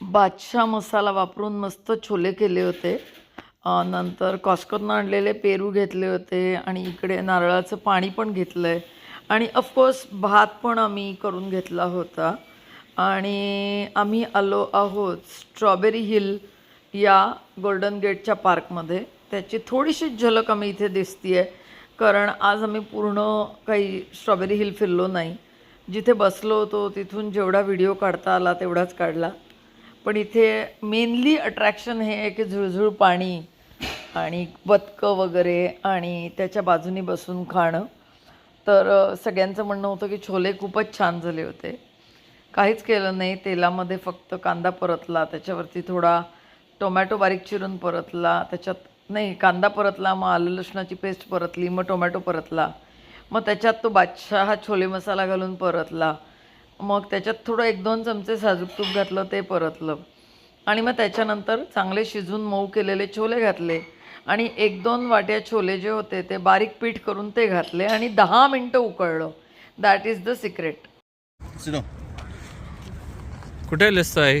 बादशाह मसाला वापरून मस्त छोले केले होते. नंतर कॉस्कोतनं आणलेले पेरू घेतले होते आणि इकडे नारळाचं पाणी पण घेतलं आहे आणि ऑफकोर्स भात पण आम्ही करून घेतला होता. आणि आम्ही आलो आहोत स्ट्रॉबेरी हिल या गोल्डन गेटच्या पार्कमध्ये. त्याची थोडीशी झलक आम्ही इथे दिसती आहे कारण आज आम्ही पूर्ण काही स्ट्रॉबेरी हिल फिरलो नाही. जिथे बसलो होतो तिथून जेवढा व्हिडिओ काढता आला तेवढाच काढला. पण इथे मेनली अट्रॅक्शन हे आहे की झुळझुळ पाणी आणि बदकं वगैरे आणि त्याच्या बाजूनी बसून खाणं. तर सगळ्यांचं म्हणणं होतं की छोले खूपच छान झाले होते. काहीच केलं नाही. तेलामध्ये फक्त कांदा परतला. त्याच्यावरती थोडा टोमॅटो बारीक चिरून परतला. त्याच्यात नाही कांदा परतला मग आलं लसणाची पेस्ट परतली मग टोमॅटो परतला. मग त्याच्यात तो बादशाह हा छोले मसाला घालून परतला. मग त्याच्यात थोडं एक दोन चमचे साजूक तूप घातलं ते परतलं. आणि मग त्याच्यानंतर चांगले शिजून मऊ केलेले छोले घातले. आणि एक दोन वाट्या छोले जे होते ते बारीक पीठ करून ते घातले आणि दहा मिनटं उकळलं. दॅट इज द सिक्रेट कुठे आई?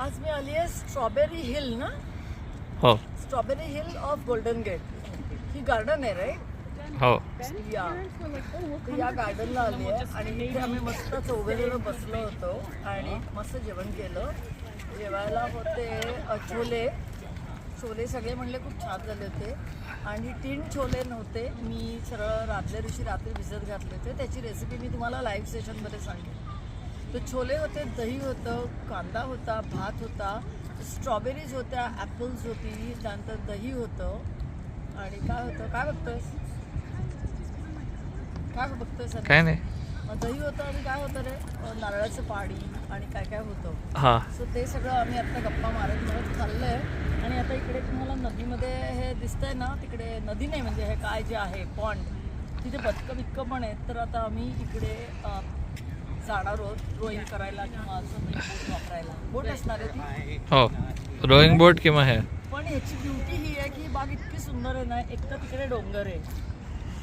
आज मी आली आहे स्ट्रॉबेरी हिल ना? हो. Strawberry Hill of Golden Gate he garden आहे राईट हो. या या गार्डनला आली आहे आणि इथे आम्ही मस्त चौघेजण बसलो होतो आणि मस्त जेवण केलं जेवायला होते छोले छोले सगळे म्हणले खूप छान झाले होते आणि तीन छोले नव्हते मी सरळ रातल्या दिवशी रात्री भिजत घातले होते त्याची रेसिपी मी तुम्हाला लाईव्ह सेशनमध्ये सांगेन तर छोले होते दही होतं कांदा होता भात होता स्ट्रॉबेरीज होत्या ॲपल्स होती त्यानंतर दही होतं आणि काय होतं? काय बघतोस काय बघतोय सर काय नाही. दही होतं आणि काय होतं रे? नारळाचं पाणी आणि काय काय होतं. हा. सो ते सगळं आम्ही आता गप्पा मारत मारत चाललंय आणि आता इकडे तुम्हाला नदीमध्ये हे दिसतंय ना तिकडे नदी नाही म्हणजे हे काय जे आहे पॉन्ड तिथे बदकं बितकं पण आहेत. तर आता आम्ही इकडे जाणार आहोत ड्रॉइंग करायला किंवा असं बोट वापरायला. बोट असणार आहे हो. रोईंग बोट किंवा हे. पण ह्याची ब्युटी ही आहे की बाग इतकी सुंदर आहे ना एक तर तिकडे डोंगर आहे.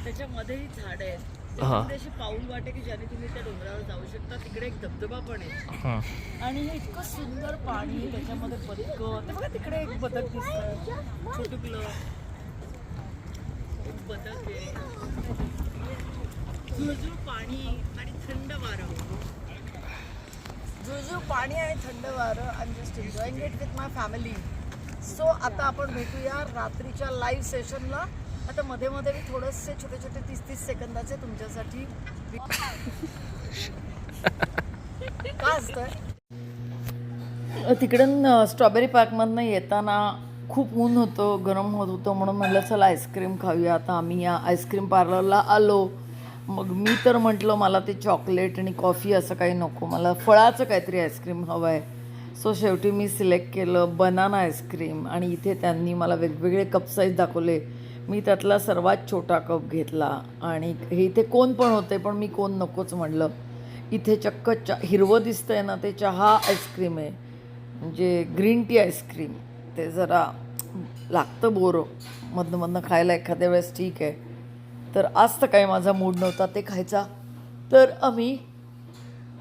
त्याच्यामध्येही झाड आहेत. हा. त्याच्यामध्ये पाऊल वाटे की ज्याने तुम्ही त्या डोंगरावर जाऊ शकता. तिकडे एक धबधबा पण आहे. हा. आणि हे इतकं सुंदर पाणी त्याच्यामध्ये बदक. ते बघा तिकडे एक बदक दिसत छोटुकलं. एक बदक आहे. झुळझुळ पाणी आणि थंड वारं. झुळझुळ पाणी आणि थंड वारं. I'm just enjoying it with my family so आता आपण भेटूया रात्रीच्या लाईव्ह सेशनला आता मध्ये मध्ये मी थोडेसे छोटे छोटे तीस तीस सेकंदाचे तुमच्यासाठी का असतंय? तिकडून स्ट्रॉबेरी पार्कमधनं येताना खूप ऊन होतं गरम होत होतं म्हणून म्हटलं चला आईस्क्रीम खाऊया. आता आम्ही या आईस्क्रीम पार्लरला आलो. मग मी तर म्हटलं मला ते चॉकलेट आणि कॉफी असं काही नको. मला फळाचं काहीतरी आईस्क्रीम हवं आहे सो शेवटी मी सिलेक्ट केलं बनाना आईस्क्रीम आणि इथे त्यांनी मला वेगवेगळे कप साईज दाखवले. मी त्यातला सर्वात छोटा कप घेतला. आणि हे इथे कोण पण होते पण मी कोण नकोच म्हणलं. इथे चक्क चा हिरवं दिसतंय ना ते चहा आईस्क्रीम आहे. म्हणजे ग्रीन टी आईस्क्रीम. ते जरा लागतं बोरं. मधनं खायला एखाद्या वेळेस ठीक आहे. तर आज तर काही माझा मूड नव्हता ते खायचा. तर आम्ही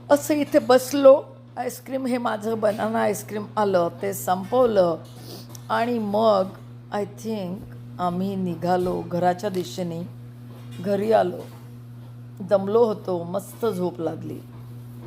असं इथे बसलो. आईस्क्रीम हे माझं बनाना आईस्क्रीम आलं ते संपवलं. आणि मग आय थिंक आम्ही निघालो घराच्या दिशेने. घरी आलो. दमलो होतो. मस्त झोप लागली.